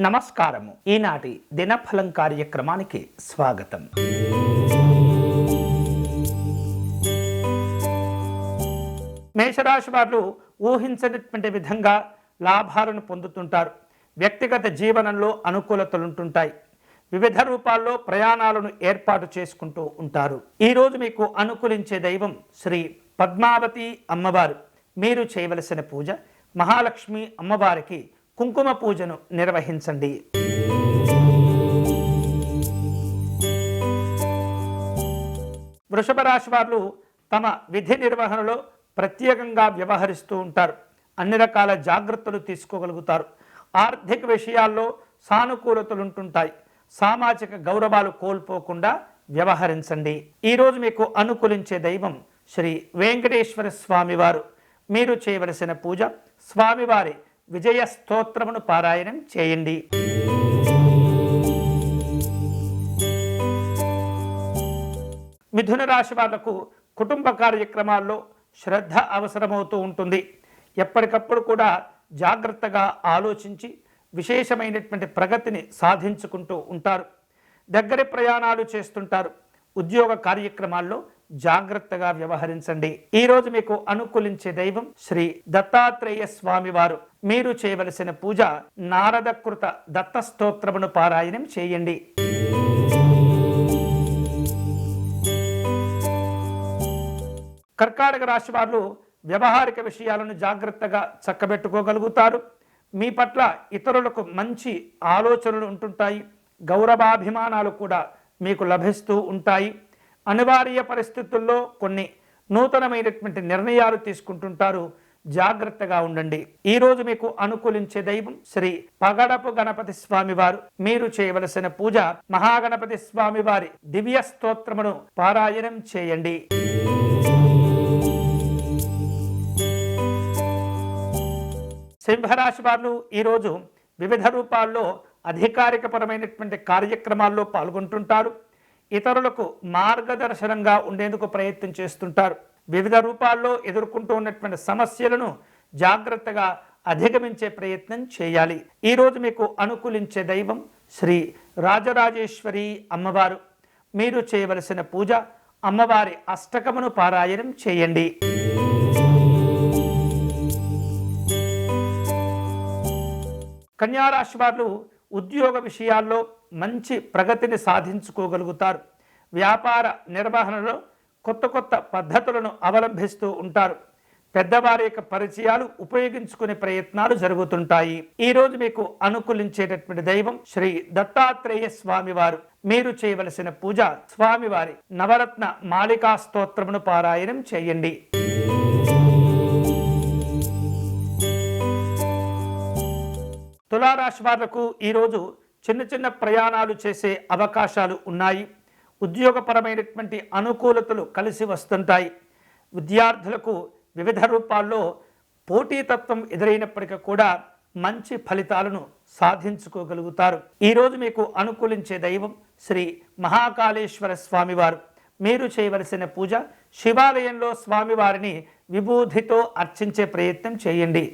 నమస్కారము. ఈనాటి దినఫలం కార్యక్రమానికి స్వాగతం. మేషరాశి వారు ఊహించినటువంటి విధంగా లాభాలను పొందుతుంటారు. వ్యక్తిగత జీవనంలో అనుకూలతలు ఉంటుంటాయి వివిధ రూపాల్లో ప్రయాణాలను ఏర్పాటు చేసుకుంటూ ఉంటారు. ఈరోజు మీకు అనుకూలించే దైవం శ్రీ పద్మావతి అమ్మవారు. మీరు చేయవలసిన పూజ మహాలక్ష్మి అమ్మవారికి కుంకుమ పూజను నిర్వహించండి. వృషభ రాశి వారు తమ విధి నిర్వహణలో ప్రత్యేకంగా వ్యవహరిస్తూ ఉంటారు. అన్ని రకాల జాగ్రత్తలు తీసుకోగలుగుతారు. ఆర్థిక విషయాల్లో సానుకూలతలు ఉంటుంటాయి సామాజిక గౌరవాలు కోల్పోకుండా వ్యవహరించండి. ఈరోజు మీకు అనుకూలించే దైవం శ్రీ వెంకటేశ్వర స్వామివారు. మీరు చేయవలసిన పూజ స్వామివారి విజయ స్తోత్రమును పారాయణం చేయండి. మిథున రాశి వాళ్ళకు కుటుంబ కార్యక్రమాల్లో శ్రద్ధ అవసరమవుతూ ఉంటుంది. ఎప్పటికప్పుడు కూడా జాగ్రత్తగా ఆలోచించి విశేషమైనటువంటి ప్రగతిని సాధించుకుంటూ ఉంటారు. దగ్గర ప్రయాణాలు చేస్తుంటారు. ఉద్యోగ కార్యక్రమాల్లో జాగ్రత్తగా వ్యవహరించండి. ఈరోజు మీకు అనుకూలించే దైవం శ్రీ దత్తాత్రేయ స్వామి వారు మీరు చేయవలసిన పూజ నారదకృత దత్త స్తోత్రమును పారాయణం చేయండి. కర్కాటక రాశి వారు వ్యవహారిక విషయాలను జాగ్రత్తగా చక్కబెట్టుకోగలుగుతారు. మీ పట్ల ఇతరులకు మంచి ఆలోచనలు ఉంటుంటాయి. గౌరవాభిమానాలు కూడా మీకు లభిస్తూ ఉంటాయి. అనివార్య పరిస్థితుల్లో కొన్ని నూతనమైనటువంటి నిర్ణయాలు తీసుకుంటుంటారు. జాగ్రత్తగా ఉండండి. ఈ రోజు మీకు అనుకూలించే దైవం శ్రీ పగడపు గణపతి స్వామి వారు మీరు చేయవలసిన పూజ మహాగణపతి స్వామి వారి దివ్య స్తోత్రమును పారాయణం చేయండి. సింహరాశి వారు ఈరోజు వివిధ రూపాల్లో అధికారికపరమైనటువంటి కార్యక్రమాల్లో పాల్గొంటుంటారు. ఇతరులకు మార్గదర్శనంగా ఉండేందుకు ప్రయత్నం చేస్తుంటారు. వివిధ రూపాల్లో ఎదుర్కొంటూ ఉన్నటువంటి సమస్యలను జాగ్రత్తగా అధిగమించే ప్రయత్నం చేయాలి. ఈరోజు మీకు అనుకూలించే దైవం శ్రీ రాజరాజేశ్వరి అమ్మవారు. మీరు చేయవలసిన పూజ అమ్మవారి అష్టకమును పారాయణం చేయండి. కన్యారాశి వారు ఉద్యోగ విషయాల్లో మంచి ప్రగతిని సాధించుకోగలుగుతారు. వ్యాపార నిర్వహణలో కొత్త కొత్త పద్ధతులను అవలంబిస్తూ ఉంటారు. పెద్దవారి యొక్క పరిచయాలు ఉపయోగించుకునే ప్రయత్నాలు జరుగుతుంటాయి. ఈరోజు మీకు అనుకూలించేటటువంటి దైవం శ్రీ దత్తాత్రేయ స్వామివారు. మీరు చేయవలసిన పూజ స్వామివారి నవరత్న మాళికా స్తోత్రమును పారాయణం చేయండి. తులారాశి వాళ్ళకు ఈరోజు చిన్న చిన్న ప్రయాణాలు చేసే అవకాశాలు ఉన్నాయి. ఉద్యోగపరమైనటువంటి అనుకూలతలు కలిసి వస్తుంటాయి. విద్యార్థులకు వివిధ రూపాల్లో పోటీతత్వం ఎదురైనప్పటికీ కూడా మంచి ఫలితాలను సాధించుకోగలుగుతారు. ఈరోజు మీకు అనుకూలించే దైవం శ్రీ మహాకాళేశ్వర స్వామివారు. మీరు చేయవలసిన పూజ శివాలయంలో స్వామివారిని విభూధితో అర్చించే ప్రయత్నం చేయండి.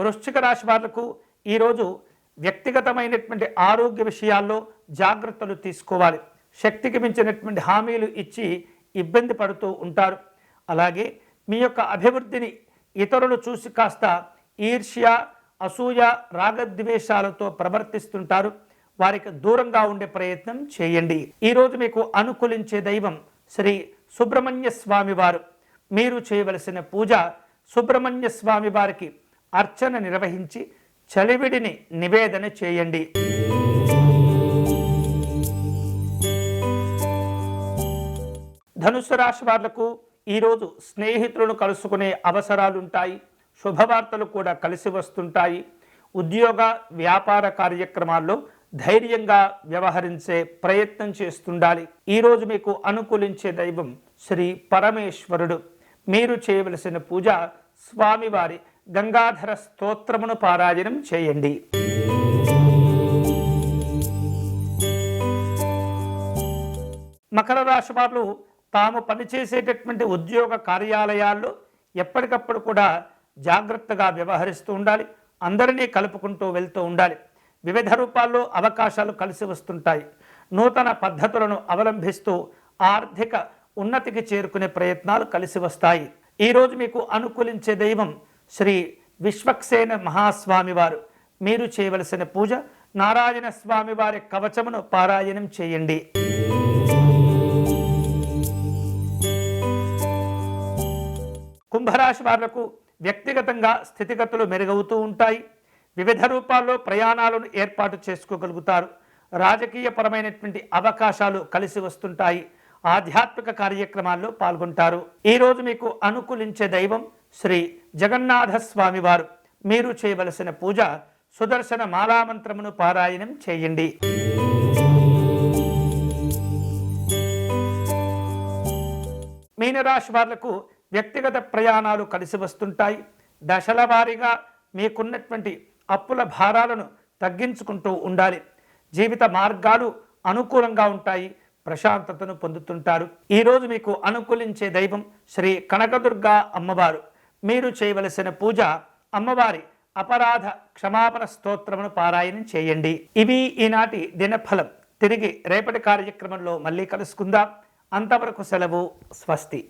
వృశ్చిక రాశి వాళ్ళకు ఈరోజు వ్యక్తిగతమైనటువంటి ఆరోగ్య విషయాల్లో జాగ్రత్తలు తీసుకోవాలి. శక్తికి మించినటువంటి హామీలు ఇచ్చి ఇబ్బంది పడుతూ ఉంటారు. అలాగే మీ యొక్క అభివృద్ధిని ఇతరులు చూసి కాస్త ఈర్ష్య అసూయ రాగద్వేషాలతో ప్రవర్తిస్తుంటారు. వారికి దూరంగా ఉండే ప్రయత్నం చేయండి. ఈరోజు మీకు అనుకూలించే దైవం శ్రీ సుబ్రహ్మణ్య స్వామివారు మీరు చేయవలసిన పూజ సుబ్రహ్మణ్య స్వామి వారికి అర్చన నిర్వహించి చలివిడిని నివేదన చేయండి. ధనుసు రాశి వాళ్ళకు ఈరోజు స్నేహితులను కలుసుకునే అవసరాలుంటాయి. శుభవార్తలు కూడా కలిసి వస్తుంటాయి. ఉద్యోగ వ్యాపార కార్యక్రమాల్లో ధైర్యంగా వ్యవహరించే ప్రయత్నం చేస్తుండాలి. ఈరోజు మీకు అనుకూలించే దైవం శ్రీ పరమేశ్వరుడు. మీరు చేయవలసిన పూజ స్వామివారి గంగాధర స్తోత్రమును పారాయణం చేయండి. మకర రాశి వారు తాము పనిచేసేటటువంటి ఉద్యోగ కార్యాలయాల్లో ఎప్పటికప్పుడు కూడా జాగ్రత్తగా వ్యవహరిస్తూ ఉండాలి. అందరినీ కలుపుకుంటూ వెళ్తూ ఉండాలి. వివిధ రూపాల్లో అవకాశాలు కలిసి వస్తుంటాయి. నూతన పద్ధతులను అవలంబిస్తూ ఆర్థిక ఉన్నతికి చేరుకునే ప్రయత్నాలు కలిసి వస్తాయి. ఈరోజు మీకు అనుకూలించే దైవం శ్రీ విశ్వక్సేన మహాస్వామి వారు మీరు చేయవలసిన పూజ నారాయణ స్వామి వారి కవచమును పారాయణం చేయండి. కుంభరాశి వాళ్ళకు వ్యక్తిగతంగా స్థితిగతులు మెరుగవుతూ ఉంటాయి. వివిధ రూపాల్లో ప్రయాణాలను ఏర్పాటు చేసుకోగలుగుతారు. రాజకీయపరమైనటువంటి అవకాశాలు కలిసి వస్తుంటాయి. ఆధ్యాత్మిక కార్యక్రమాల్లో పాల్గొంటారు. ఈరోజు మీకు అనుకూలించే దైవం శ్రీ జగన్నాథస్వామి వారు మీరు చేయవలసిన పూజ సుదర్శన మాలామంత్రమును పారాయణం చేయండి. మీనరాశి వాళ్ళకు వ్యక్తిగత ప్రయాణాలు కలిసి వస్తుంటాయి. దశల వారీగా మీకున్నటువంటి అప్పుల భారాలను తగ్గించుకుంటూ ఉండాలి. జీవిత మార్గాలు అనుకూలంగా ఉంటాయి. ప్రశాంతతను పొందుతుంటారు. ఈరోజు మీకు అనుకూలించే దైవం శ్రీ కనకదుర్గా అమ్మవారు. మీరు చేయవలసిన పూజ అమ్మవారి అపరాధ క్షమాపణ స్తోత్రమును పారాయణం చేయండి. ఇవి ఈనాటి దినఫలం. తిరిగి రేపటి కార్యక్రమంలో మళ్ళీ కలుసుకుందాం. అంతవరకు సెలవు. స్వస్తి.